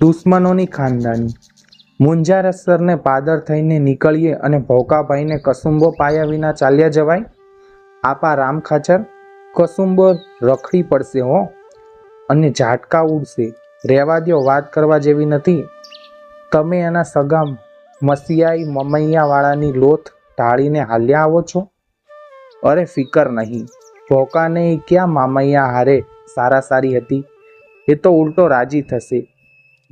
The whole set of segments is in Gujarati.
દુશ્મનોની ખાનદાની. મુંજાર અસરને પાદર થઈને નીકળીએ અને ભોકાભાઈને કસુંબો પાયા વિના ચાલ્યા જવાય? આપા રામ ખાચર, કસુંબો રખડી પડશે હો. અને ઝાટકા ઉડશે. રહેવા દો વાત કરવા જેવી નથી. તમે એના સગા મસિયાઈ મમૈયાવાળાની લોથ ઢાળીને હાલ્યા આવો છો? અરે ફિકર નહીં. ભોકાને ક્યાં મામૈયા હારે સારા સારી હતી? એ તો ઉલટો રાજી થશે.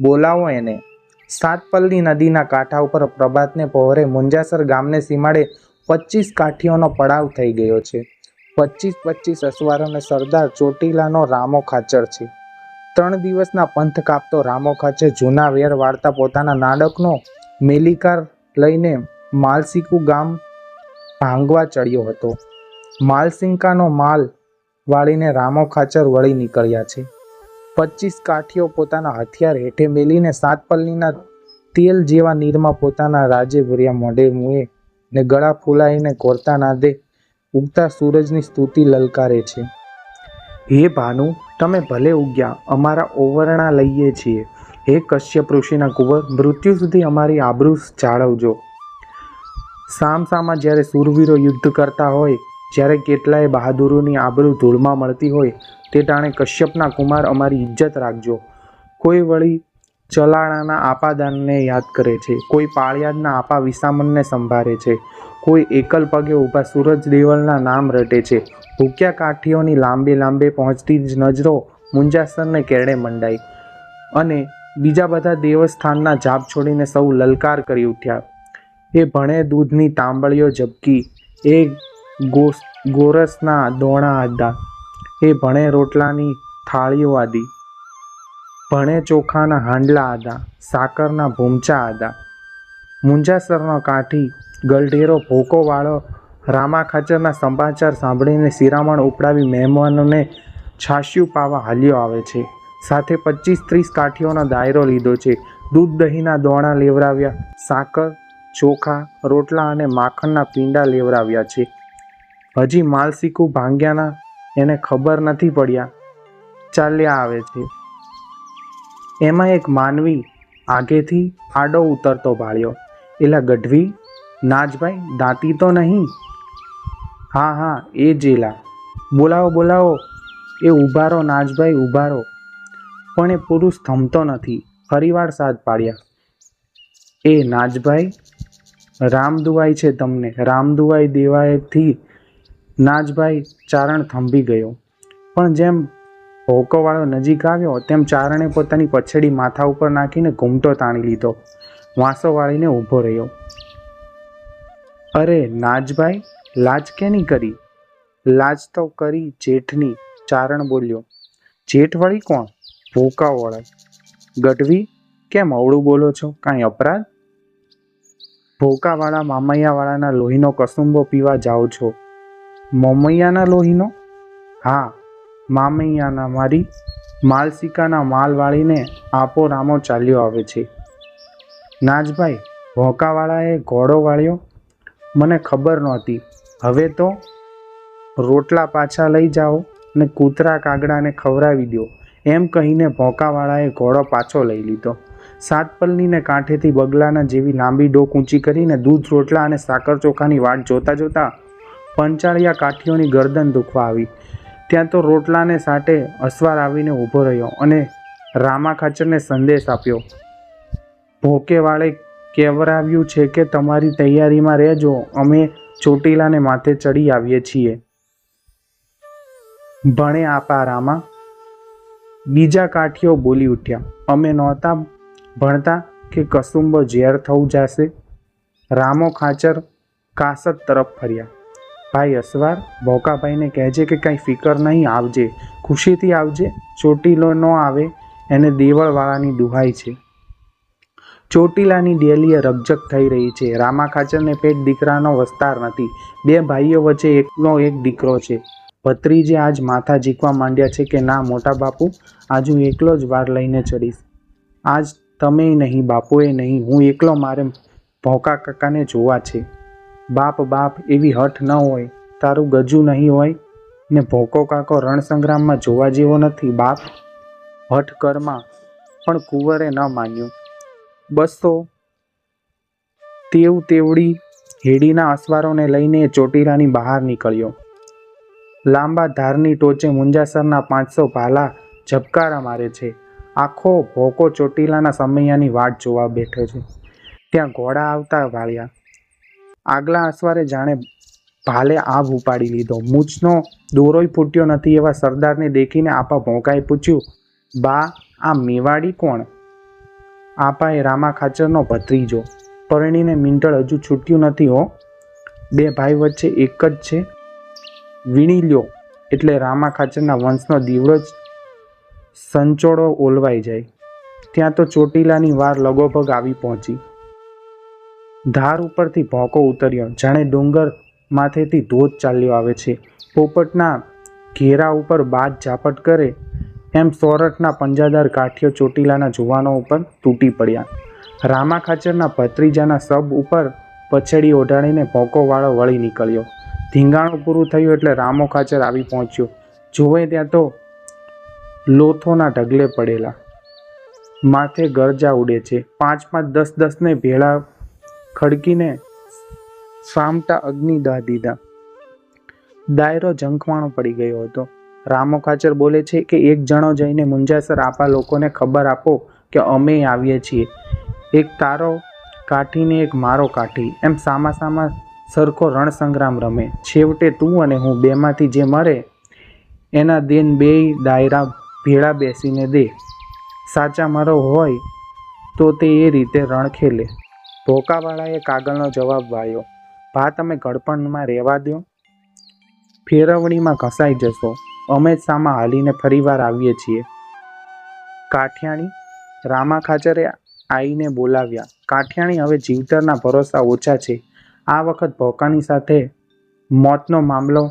બોલાવો એને. સાતપલ્લી નદીના કાંઠા ઉપર પ્રભાતને પહોરે મુંજાસર ગામને સીમાડે પચીસ કાઠીઓનો પડાવ થઈ ગયો છે. પચીસ પચીસ અસવારોને સરદાર ચોટીલાનો રામો ખાચર છે. ત્રણ દિવસના પંથ કાપતો રામો ખાચર જૂના વેર વાળતા પોતાના નાડકનો મેલિકાર લઈને માલસીકુ ગામ ભાંગવા ચડ્યો હતો. માલસિંકાનો માલ વાળીને રામો ખાચર વળી નીકળ્યા છે. પચીસ કાઠીઓ પોતાના હથિયાર હેઠે મેલીને સાત પલ્લીના તેલ જેવા નીરમાં પોતાના રાજે ભર્યા મોઢે મુએ ને ગળા ફૂલાઈને કોરતા નાદે ઉગતા સૂરજની સ્તુતિ લલકારે છે. હે ભાનુ, તમે ભલે ઉગ્યા, અમારા ઓવરણા લઈએ છીએ. હે કશ્યપ ઋષિના કુંવર, મૃત્યુ સુધી અમારી આબરૂ જાળવજો સામસામા જ્યારે સુરવીરો યુદ્ધ કરતા હોય જ્યારે કેટલાય બહાદુરોની આબરૂ ધૂળમાં મળતી હોય તે ટાણે કશ્યપના કુમાર અમારી ઇજ્જત રાખજો. કોઈ વળી ચલાણાના આપાદાનને યાદ કરે છે. કોઈ પાળિયાદના આપા વિસામનને સંભાળે છે. કોઈ એકલ પગે ઊભા સૂરજ દેવલના નામ રટે છે. ભૂખ્યા કાઠીઓની લાંબે લાંબે પહોંચતી જ નજરો મુંજાસરને કેળે મંડાઈ. અને બીજા બધા દેવસ્થાનના જાપ છોડીને સૌ લલકાર કરી ઉઠ્યા. એ ભણે દૂધની તાંબળીઓ ઝબકી. એ ગોસ, ગોરસના દોણા હતા. એ ભણે રોટલાની થાળીઓ આદી. ભણે ચોખાના હાંડલા હતા સાકરના ભૂમચા હતા મુંજાસરનો કાઠી, ગલઢેરો ભોકોવાળો રામા ખાચરના સમાચાર સાંભળીને શિરામણ ઉપડાવી મહેમાનોને છાશિયું પાવા હાલ્યો આવે છે. સાથે પચીસ ત્રીસ કાઠીઓનો દાયરો લીધો છે. દૂધ દહીંના દોણા લેવરાવ્યા, સાકર, ચોખા, રોટલા અને માખણના પીંડા લેવરાવ્યા છે. હજી માલસીકું ભાંગ્યાના એને ખબર નથી પડ્યા. ચાલ્યા આવે છે. એમાં એક માનવી આગેથી આડો ઉતરતો ભાળ્યો. એલા ગઢવી, નાજભાઈ, દાંતી તો નહીં? હા હા, એ જેલા બોલાવો બોલાવો. એ ઉભારો, નાજભાઈ, ઉભારો. પણ એ પુરુષ થમતો નથી. ફરીવાર સાથ પાડ્યા. એ નાજભાઈ રામ દુવાઈ છે તમને. રામ દુવાઈ દેવાયથી નાજભાઈ ચારણ થંભી ગયો. પણ જેમ હોકોવાળો નજીક આવ્યો, તેમ ચારણે પોતાની પછેડી માથા ઉપર નાખીને ઘૂમટો તાણી લીધો. વાંસો વાળીને ઊભો રહ્યો. અરે નાજભાઈ, લાજ કેની કરી? લાજ તો કરી જેઠની, ચારણ બોલ્યો. જેઠ વળી કોણ? ભોકાવાળા. ગઢવી, કેમ અવળું બોલો છો? કાંઈ અપરાધ? ભોકાવાળા મામૈયાવાળાના લોહીનો કસુંબો પીવા જાઓ છો. મમૈયાના લોહીનો? હા, મામૈયાના, મારી માલસિકાના માલ વાળીને આપો રામો ચાલ્યો આવે છે. નાજભાઈ ભોંકાવાળાએ ઘોડો વાળ્યો? મને ખબર નહોતી. હવે તો રોટલા પાછા લઈ જાઓ ને કૂતરા કાગડાને ખવડાવી દો. એમ કહીને ભોંકાવાળાએ ઘોડો પાછો લઈ લીધો. સાતપલ્લીને કાંઠેથી બગલાના જેવી લાંબી ડોક ઊંચી કરીને દૂધ રોટલા અને સાકર ચોખાની વાટ જોતા જોતા પંચાળિયા કાઠીઓની ગરદન દુખવા આવી. ત્યાં તો રોટલાને સાટે અસવાર આવીને ઊભો રહ્યો અને રામા ખાચરને સંદેશ આપ્યો, ભોકેવાળે કેવરાવ્યું છે કે તમારી તૈયારીમાં રહેજો, અમે ચોટીલાને માથે ચડી આવીએ છીએ. ભણે આપા, રામા. બીજા કાઠીઓ બોલી ઉઠ્યા, અમે નહોતા ભણતા કે કસુંબો ઝેર થવું જશે. રામો ખાચર કાસત તરફ ફર્યા. ભાઈ અસવાર ભોકાભાઈને કહેજે કે કાંઈ ફિકર નહીં, આવજે. ખુશીથી આવજે. ચોટીલો ન આવે, એને દેવળવાળાની દુહાઈ છે. ચોટીલાની ડેલીએ રકઝક થઈ રહી છે. રામા ખાચરને પેટ દીકરાનો વસ્તાર નથી. બે ભાઈઓ વચ્ચે એકનો એક દીકરો છે. ભત્રીજે આજ માથા ઝીકવા માંડ્યા છે કે ના, મોટા બાપુ, આજ હું એકલો જ વાર લઈને ચડીશ. આજ તમે નહીં, બાપુએ નહીં, હું એકલો મારે ભોકા કાકાને જોવા છે. બાપ બાપ એવી હઠ ન હોય, તારું ગજુ નહીં હોય, ને ભોકો કાકો રણસંગ્રામમાં જોવા જેવો નથી, બાપ. હઠ કરમાં, પણ કુંવરે ન માન્યું. બસો તેવ તેવડી હેડીના અસવારોને લઈને ચોટીલાની બહાર નીકળ્યો. લાંબા ધારની ટોચે મુંજાસરના પાંચસો ભાલા ઝબકારા મારે છે. આખો ભોકો ચોટીલાના સમૈયાની વાટ જોવા બેઠો છે. ત્યાં ઘોડા આવતા વાળ્યા. આગલા અસવારે જાણે ભાલે આભ ઉપાડી લીધો. મૂછનો દોરોય ફૂટ્યો નથી એવા સરદારને દેખીને આપા ભોંકાએ પૂછ્યું, બા, આ મેવાડી કોણ? આપાએ રામા ખાચરનો ભત્રીજો. પરણીને મિંટળ હજુ છૂટ્યું નથી હો. બે ભાઈ વચ્ચે એક જ છે. વીણી લ્યો. એટલે રામા ખાચરના વંશનો દીવડો જ સંચોડો ઓલવાઈ જાય. ત્યાં તો ચોટીલાની વાર લગોભગ આવી પહોંચી. ધાર ઉપરથી ભોંકો ઉતર્યો. જાણે ડુંગર માથેથી ધોધ ચાલ્યો આવે છે. પોપટના ઘેરા ઉપર બાજ ઝાપટ કરે એમ સોરઠના પંજાદાર કાઠિયો ચોટીલાના જુવાનો ઉપર તૂટી પડ્યા. રામા ખાચરના ભત્રીજાના સબ ઉપર પછડી ઓઢાડીને ભોંકોવાળો વળી નીકળ્યો. ધીંગાણું પૂરું થયું એટલે રામો ખાચર આવી પહોંચ્યો. જોવે ત્યાં તો લોથોના ઢગલે પડેલા. માથે ગરજા ઉડે છે. પાંચ પાંચ દસ દસને ભેળા ખડકીને સામતા અગ્નિ દાહ દીધા. દાયરો ઝંખવાણો પડી ગયો હતો. રામો ખાચર બોલે છે કે એક જણો જઈને મુંજાસર આપા લોકોને ખબર આપો કે અમે આવીએ છીએ. એક તારો કાઠીને એક મારો કાઠી. એમ સામા સામા સરખો રણસંગ્રામ રમે. છેવટે તું અને હું બેમાંથી જે મરે, એના દેન બેય દાયરા ભેળા બેસીને દે. સાચા મારો હોય તો તે એ રીતે રણ ખેલે. ભોકાવાળાએ કાગળનો જવાબ વાળ્યો ભા, તમે ગળપણમાં રહેવા દો ફેરવણીમાં ઘસાઈ જશો. અમે સામા હાલીને ફરીવાર આવીએ છીએ. કાઠિયાણી રામા ખાચરે આઈને બોલાવ્યા, કાઠિયાણી, હવે જીવતરના ભરોસા ઓછા છે. આ વખત ભોકાની સાથે મોતનો મામલો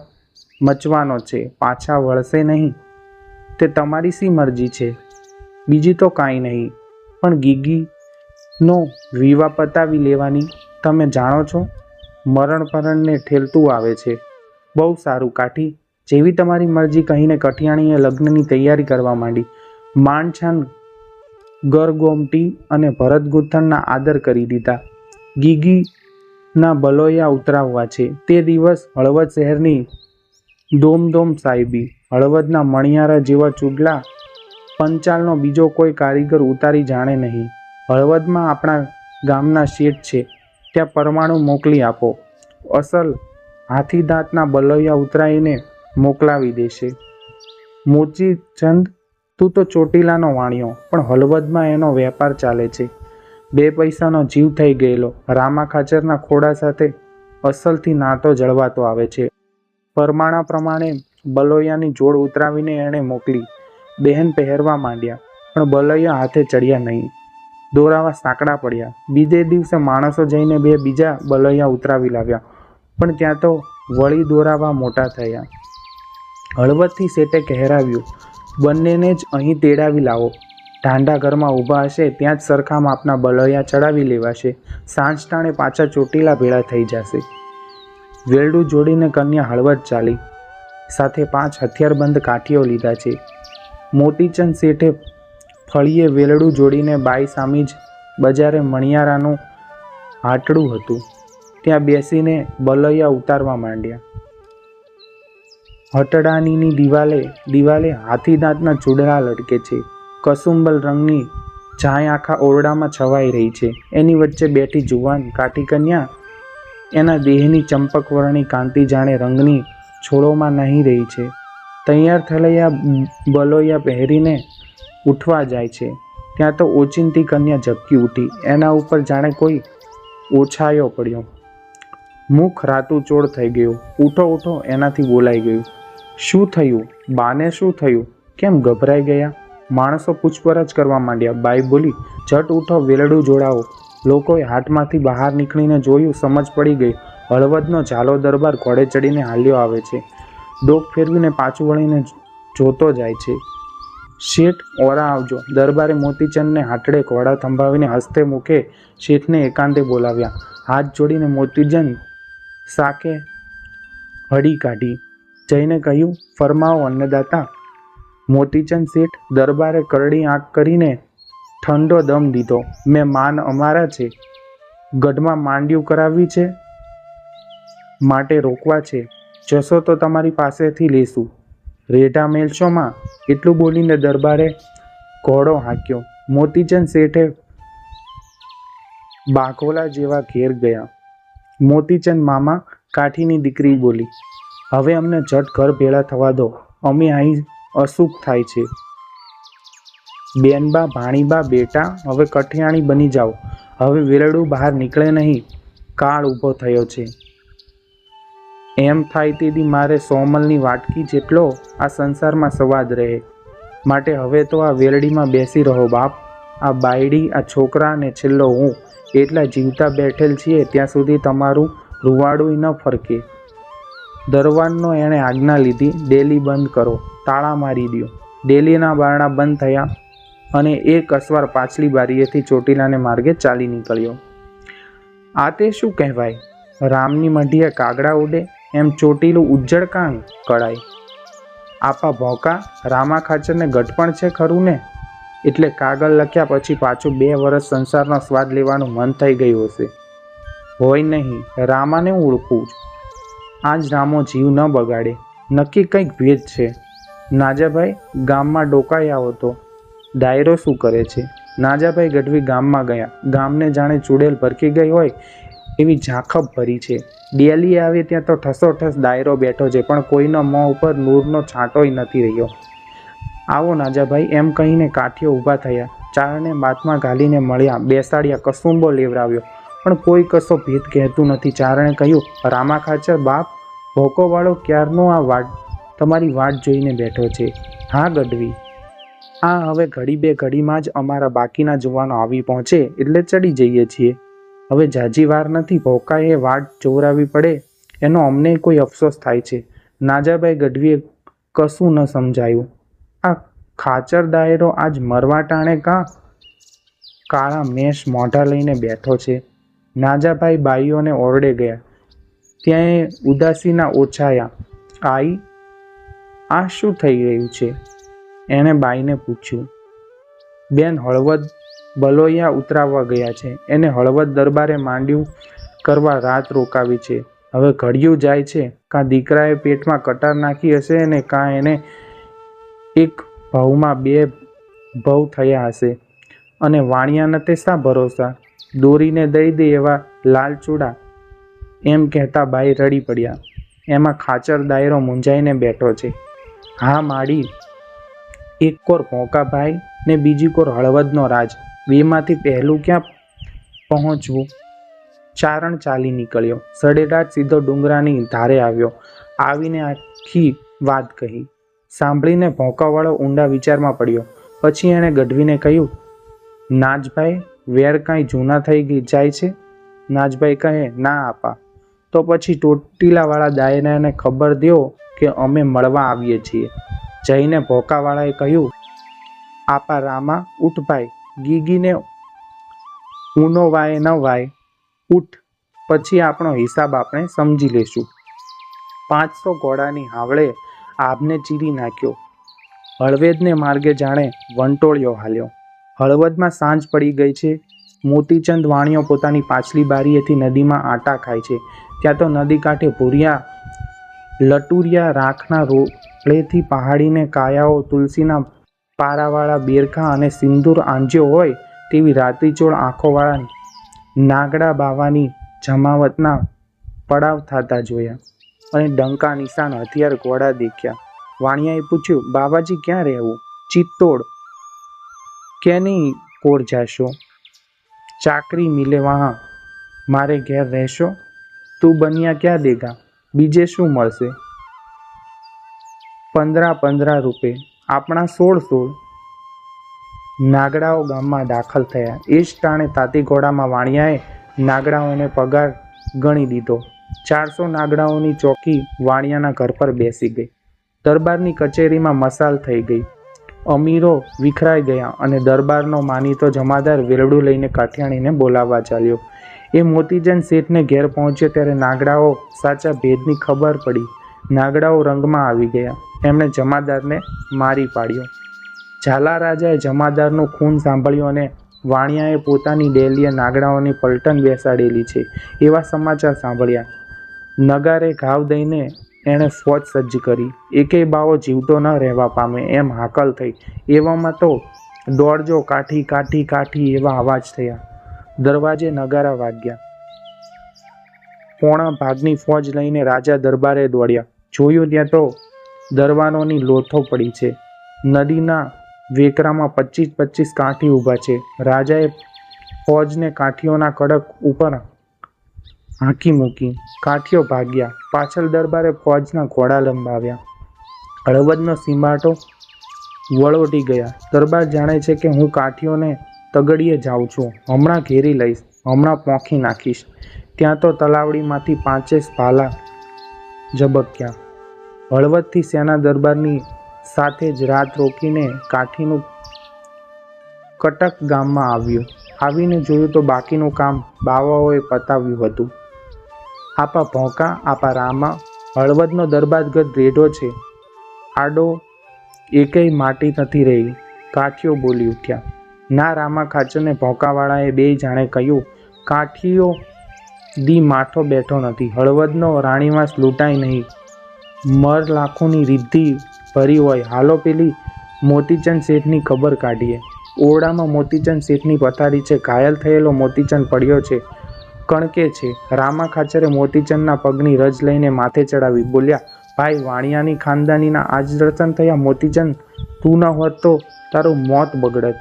મચવાનો છે. પાછા વળશે નહીં. તે તમારી શી મરજી છે? બીજી તો કાંઈ નહીં. પણ ગીગીનો વિવાહ પતાવી લેવાની. તમે જાણો છો મરણ પરણને ઠેલતું આવે છે. બહુ સારું કાઠી. જેવી તમારી મરજી કહીને કઠિયાણીએ લગ્નની તૈયારી કરવા માંડી. માંડછાન ગરગોમટી અને ભરત ગૂંથણના આદર કરી દીધા. ગીગીના બલોયા ઉતરાવવા છે. તે દિવસ હળવદ શહેરની દોમદોમ સાહેબી, હળવદના મણિયારા જેવા ચૂડલા પંચાલનો બીજો કોઈ કારીગર ઉતારી જાણે નહીં. હળવદમાં આપણા ગામના શેઠ છે. ત્યાં પરમાણુ મોકલી આપો. અસલ હાથી દાંતના બલોયા ઉતરાઈને મોકલાવી દેશે. મોચીચંદ તું તો ચોટીલાનો વાણ્યો, પણ હળવદમાં એનો વેપાર ચાલે છે. બે પૈસાનો જીવ થઈ ગયેલો. રામા ખાચરના ખોડા સાથે અસલથી નાતો જળવાતો આવે છે. પરમાણા પ્રમાણે બલોયાની જોડ ઉતરાવીને એણે મોકલી. બહેન પહેરવા માંડ્યા, પણ બલોયા હાથે ચડ્યા નહીં. દોરાવા સાંકડા પડ્યા. બીજે દિવસે માણસો જઈને બે બીજા બલૈયા ઉતરાવી લાવ્યા. પણ ત્યાં તો વળી દોરાવા મોટા થયા. હળવદથી શેઠે કહેરાવ્યું, બંનેને જ અહીં તેડાવી લાવો. ઢાંડા ઘરમાં ઊભા હશે ત્યાં જ સરખા માપના બલૈયા ચડાવી લેવાશે. સાંજ ટાણે પાછા ચોટીલા ભેળા થઈ જશે. વેલડું જોડીને કન્યા હળવદ ચાલી. સાથે પાંચ હથિયારબંધ કાઠીઓ લીધા છે. મોતીચંદ શેઠે ફળીએ વેલડું જોડીને બાઈ સામી જ બજારે મણિયારાનું હાટડું હતું. ત્યાં બેસીને બલૈયા ઉતારવા માંડ્યા. હટડાનીની દિવાલે દિવાલે હાથીદાંતના ચૂડરા લટકે છે. કસુંબલ રંગની જાય આખા ઓરડામાં છવાઈ રહી છે. એની વચ્ચે બેઠી જુવાન કાઠી કન્યા એના દેહની ચંપકવર્ણી કાંતિ જાણે રંગની છોડોમાં નહીં રહી છે. તૈયાર થયેલા બલોયા પહેરીને ઉઠવા જાય છે. ત્યાં તો ઓચિંતી કન્યા ઝબકી ઉઠી. એના ઉપર જાણે કોઈ ઓછાયો પડ્યો. મુખ રાતું ચોળ થઈ ગયું. ઉઠો ઉઠો, એનાથી બોલાઈ ગયું. શું થયું? બાને શું થયું? કેમ ગભરાઈ ગયા? માણસો પૂછપરછ કરવા માંડ્યા. બાઈ બોલી ઝટ ઉઠો, વેલડું જોડાવો લોકોએ હાટમાંથી બહાર નીકળીને જોયું, સમજ પડી ગઈ. હળવદનો ઝાલો દરબાર ઘોડે ચડીને હાલ્યો આવે છે. ડોક ફેરવીને પાછું વળીને જોતો જાય છે. શેઠ ઓરા આવજો. દરબારે મોતીચંદને હાટડે ઘોડા થંભાવીને હસ્તે મૂકે શેઠને એકાંતે બોલાવ્યા. હાથ જોડીને મોતીચંદ સાકે હડી કાઢી. જઈને કહ્યું ફરમાવો અન્નદાતા. મોતીચંદ શેઠ દરબારે કરડી આંખ કરીને ઠંડો દમ દીધો. મેં માન અમારા છે. ગઢમાં માંડ્યું કરાવવી છે. માટે રોકવા છે. જશો તો તમારી પાસેથી લેશું. રેઢા મેલશોમાં એટલું બોલીને દરબારે ઘોડો હાંક્યો. મોતીચંદ શેઠે બાંકોલા જેવા ઘેર ગયા. મોતીચંદ મામા કાઠીની દીકરી બોલી, હવે અમને ઝટ ઘર ભેળા થવા દો. અમે અહીં અસુખ થાય છે. બેનબા, ભાણીબા, બેટા, હવે કઠિયાણી બની જાઓ. હવે વેરડું બહાર નીકળે નહીં. કાળ ઊભો થયો છે. એમ થાય તેથી મારે સોમલની વાટકી જેટલો આ સંસારમાં સ્વાદ રહે. માટે હવે તો આ વેરડીમાં બેસી રહો બાપ. આ બાયડી, આ છોકરા અને છેલ્લો હું એટલા જીવતા બેઠેલ છીએ ત્યાં સુધી તમારું રૂવાડું ન ફરકે. દરવાનનો એણે આજ્ઞા લીધી, ડેલી બંધ કરો, તાળા મારી દો ડેલીના બારણા બંધ થયા અને એક અસવાર પાછલી બારીએથી ચોટીલાને માર્ગે ચાલી નીકળ્યો. આ તે શું કહેવાય? રામની મઢીએ કાગડા ઉડે એમ ચોટીલું ઉજ્જડ કાં કળાય. આપા ભોંકા, રામા ખાચરને ગટપણ છે ખરું ને? એટલે કાગળ લખ્યા પછી પાછું બે વર્ષ સંસારનો સ્વાદ લેવાનું મન થઈ ગયું હશે. હોય નહીં, રામાને હું ઓળખું છું આજ રામો જીવ ન બગાડે. નક્કી કંઈક ભેદ છે. નાજાભાઈ ગામમાં ડોકાઈ આવો તો. ડાયરો શું કરે છે? નાજાભાઈ ગઢવી ગામમાં ગયા. ગામને જાણે ચૂડેલ ભરકી ગઈ હોય એવી ઝાંખપ ભરી છે. ડેલી આવે ત્યાં તો ઠસોઠસ ડાયરો બેઠો છે, પણ કોઈનો મોં ઉપર નૂરનો છાંટોય નથી રહ્યો. આવો નાજાભાઈ, એમ કહીને કાઠીઓ ઊભા થયા. ચારણે માથમાં ઘાલીને મળ્યા, બેસાડ્યા, કસુંબો લેવડાવ્યો. પણ કોઈ કશો ભેદ કહેતું નથી. ચારણે કહ્યું રામા ખાચર બાપ, ભોકોવાળો ક્યારનો આ વાટ, તમારી વાટ જોઈને બેઠો છે? હા, ગઢવી. આ હવે ઘડી બે ઘડીમાં જ અમારા બાકીના જવાનો આવી પહોંચે, એટલે ચડી જઈએ છીએ. હવે જાજી વાર નથી ભોકાએ વાટ ચોરાવી પડે. એનો અમને કોઈ અફસોસ થાય છે. નાજાભાઈ ગઢવીએ કશું ન સમજાયું. આ ખાચર દાયરો આજ મરવા ટાણે કાં? કાળા મેષ મોઢા લઈને બેઠો છે. નાજાભાઈ બાઈઓને ઓરડે ગયા. ત્યાં ઉદાસીના ઓછાયા. આઈ, આ શું થઈ રહ્યું છે? એણે બાઈને પૂછ્યું. બેન, હળવદ બલોયા ઉતરાવવા ગયા છે. એને હળવદ દરબારે માંડ્યું કરવા રાત રોકાવી છે. હવે ઘડિયું જાય છે. કાં દીકરાએ પેટમાં કટાર નાખી હશે અને કાં એને એક ભાવમાં બે ભવ થયા હશે. અને વાણિયાને તે શા ભરોસા? દોરીને દઈ દે એવા લાલ ચૂડા. એમ કહેતા બાઈ રડી પડ્યા. એમાં ખાચર દાયરો મૂંઝાઈને બેઠો છે. હા, માડી. એક કોર ભોંકાભાઈ ને બીજી કોર હળવદનો રાજ. બેમાંથી પહેલું ક્યાં પહોંચવું? ચારણ ચાલી નીકળ્યો. સડેરાજ સીધો ડુંગરાની ધારે આવ્યો. આવીને આખી વાત કહી. સાંભળીને ભોંકાવાળો ઊંડા વિચારમાં પડ્યો. પછી એણે ગઢવીને કહ્યું, નાજભાઈ, વેર કાંઈ જૂના થઈ ગઈ જાય છે? નાજભાઈ કહે, ના આપા. તો પછી ટોટીલાવાળા દાયરાને ખબર દો કે અમે મળવા આવીએ છીએ. જઈને ભોકાવાળાએ કહ્યું, આપા રામા, ઉઠ ભાઈ. ગીગીને ઊનો વાય ન વાય. ઉઠ, પછી આપણો હિસાબ આપણે સમજી લેશું. પાંચસો ઘોડાની હાવળે આભને ચીરી નાખ્યો. હળવેદને માર્ગે જાણે વંટોળિયો હાલ્યો. હળવદમાં સાંજ પડી ગઈ છે. મોતીચંદ વાણીઓ પોતાની પાછલી બારીએથી નદીમાં આટા ખાય છે. ત્યાં તો નદી કાંઠે ભૂરિયા, લટુરિયા, રાખના રોળેથી પહાડીને કાયાઓ, તુલસીના પારાવાળા બેરખા અને સિંદૂર આંજ્યો હોય તેવી રાત્રિચોળ આંખોવાળા નાગડા બાવાની જમાવતના પડાવ થતા જોયા અને ડંકા નિશાન હથિયાર ઘોડા દેખ્યા. વાણિયાએ પૂછ્યું, બાબાજી, ક્યાં રહેવું? ચિત્તોડ કેની કોર જાશો? ચાકરી મિલે વહાં મારે ઘેર રહેશો? તું બન્યા ક્યાં દેગા? બીજે શું મળશે? પંદરા પંદરા રૂપે આપણા સોળ સોળ નાગડાઓ ગામમાં દાખલ થયા. એ જ ટાણે તાતીઘોડામાં વાણિયાએ નાગડાઓને પગાર ગણી દીધો. ચારસો નાગડાઓની ચોકી વાણિયાના ઘર પર બેસી ગઈ. દરબારની કચેરીમાં મસાલ થઈ ગઈ. અમીરો વિખરાઈ ગયા અને દરબારનો માનીતો જમાદાર વેરડું લઈને કાઠિયાણીને બોલાવવા ચાલ્યો. એ મોતીજન શેઠને ઘેર પહોંચ્યો ત્યારે નાગડાઓ સાચા ભેદની ખબર પડી. નાગડાઓ રંગમાં આવી ગયા. એમણે જમાદારને મારી પાડ્યો. ઝાલા રાજાએ જમાદારનું ખૂન સાંભળ્યું અને વાણિયાએ પોતાની ડેલીએ નાગડાઓની પલટન બેસાડેલી છે, એવા સમાચાર સાંભળ્યા. નગારે ઘાવ દઈને એણે ફોજ સજ્જ કરી. એકેય બાવો જીવતો ન રહેવા પામે, એમ હાકલ થઈ. એવામાં તો દોડજો કાઠી કાઠી કાઠી એવા અવાજ થયા. દરવાજે નગારા વાગ્યા. પોણા ભાગની ફોજ લઈને રાજા દરબારે દોડ્યા. જોયું ત્યાં તો દરવાનોની લોથો પડી છે. નદીના વેકરામાં પચીસ પચીસ કાંઠી ઊભા છે. રાજાએ ફોજને કાંઠીઓના કડક ઉપર હાંકી મૂકી. કાઠીઓ ભાગ્યા. પાછળ દરબારે ફોજના ઘોડા લંબાવ્યા. હળવદનો સીમાટો વળોટી ગયા. દરબાર જાણે છે કે હું કાઠીઓને તગડીએ જાઉં છું. હમણાં ઘેરી લઈશ. હમણાં પોંખી નાખીશ. ત્યાં તો તલાવડીમાંથી પાંચેસ ભાલા ઝબક્યા. હળવદથી સેના દરબારની સાથે જ રાત રોકીને કાઠીનું કટક ગામમાં આવ્યું. આવીને જોયું તો બાકીનું કામ બાવાઓએ પતાવ્યું હતું. આપા ભોંકા, આપા રામા, હળવદનો દરબારગઢ રેઢો છે. આડો એકેય માટી નથી રહી. કાઠીઓ બોલી ઉઠ્યા. ના, રામા ખાચરને ભોંકાવાળાએ બે જાણે કહ્યું, કાઠીઓ દી માઠો બેઠો નથી. હળવદનો રાણીવાસ લૂંટાય નહીં. મર લાખોની રિદ્ધિ ભરી હોય. હાલો પેલી મોતીચંદ શેઠની ખબર કાઢીએ. ઓરડામાં મોતીચંદ શેઠની પથારી છે. ઘાયલ થયેલો મોતીચંદ પડ્યો છે. કણકે છે. રામા ખાચરે મોતીચંદના પગની રજ લઈને માથે ચડાવી. બોલ્યા, ભાઈ, વાણિયાની ખાનદાનીના આજ રચન થયા મોતીચંદ. તું ન હોત તો તારું મોત બગડત.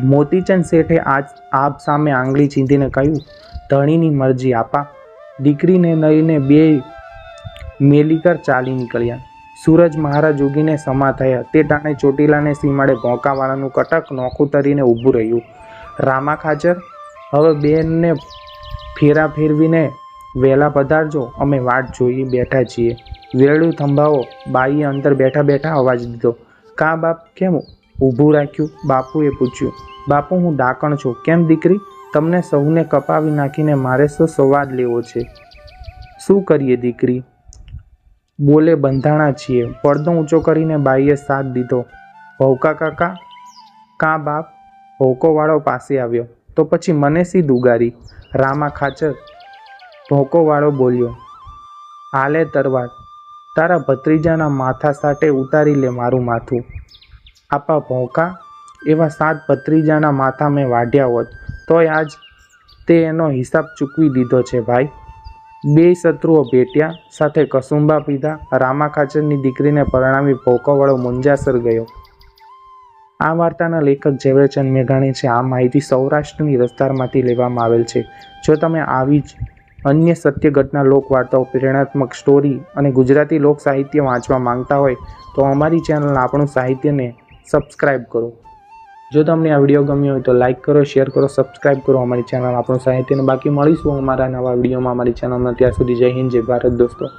મોતીચંદ શેઠે આજ આપ સામે આંગળી ચીંધીને કહ્યું, ધણીની મરજી આપા. દીકરીને લઈને બે મેલીકર ચાલી નીકળ્યા. સૂરજ મહારાજ ઉગીને સમા થયા. તે ટાણે ચોટીલાને સીમાડે ભોંકાવાળાનું કટક નોખું તરીને ઊભું રહ્યું. રામા ખાચર હવે બેનને ફેરા ફેરવીને વહેલા પધારજો. અમે વાટ જોઈ બેઠા છીએ. વેરડું થંભાવો. બાઈએ અંદર બેઠા બેઠા અવાજ દીધો. કા બાપ, કેમ ઊભું રાખ્યું? બાપુએ પૂછ્યું. બાપુ, હું ડાકણ છું. કેમ દીકરી? તમને સૌને કપાવી નાખીને મારે શું સંવાદ લેવો છે? શું કરીએ દીકરી? બોલે, બંધાણા છીએ. પડદો ઊંચો કરીને બાઈએ સાથ દીધો. ભૌકા કાકા, કા બાપ? ભોકોવાળો પાસે આવ્યો. તો પછી મને સી દુગારી રામા ખાચર ભોકોવાળો બોલ્યો, હાલે તરવાર, તારા ભત્રીજાના માથા સાટે ઉતારી લે મારું માથું. આપા ભોંકા, એવા સાત ભત્રીજાના માથા મેં વાઢ્યા હોત, તોય આજ તે એનો હિસાબ ચૂકવી દીધો છે ભાઈ. બે શત્રુઓ ભેટ્યા, સાથે કસુંબા પીધા. રામા ખાચરની દીકરીને પરણાવી ભોકોવાળો મુંજાસર ગયો. આ વાર્તાના લેખક ઝવેરચંદ મેઘાણી છે. આ માહિતી સૌરાષ્ટ્રની રસ્તારમાંથી લેવામાં આવેલ છે. જો તમે આવી જ અન્ય સત્ય ઘટના લોક વાર્તાઓ પ્રેરણાત્મક સ્ટોરી અને ગુજરાતી લોક સાહિત્ય વાંચવા માંગતા હોય, તો અમારી ચેનલ આપણું સાહિત્યને સબસ્ક્રાઈબ કરો. જો તમને આ વીડિયો ગમ્યો હોય તો લાઇક કરો શેર કરો સબસ્ક્રાઈબ કરો અમારી ચેનલ આપણું સાહિત્યને બાકી મળીશું અમારા નવા વિડીયોમાં અમારી ચેનલમાં ત્યાં સુધી જય હિન્દ, જય ભારત, દોસ્તો.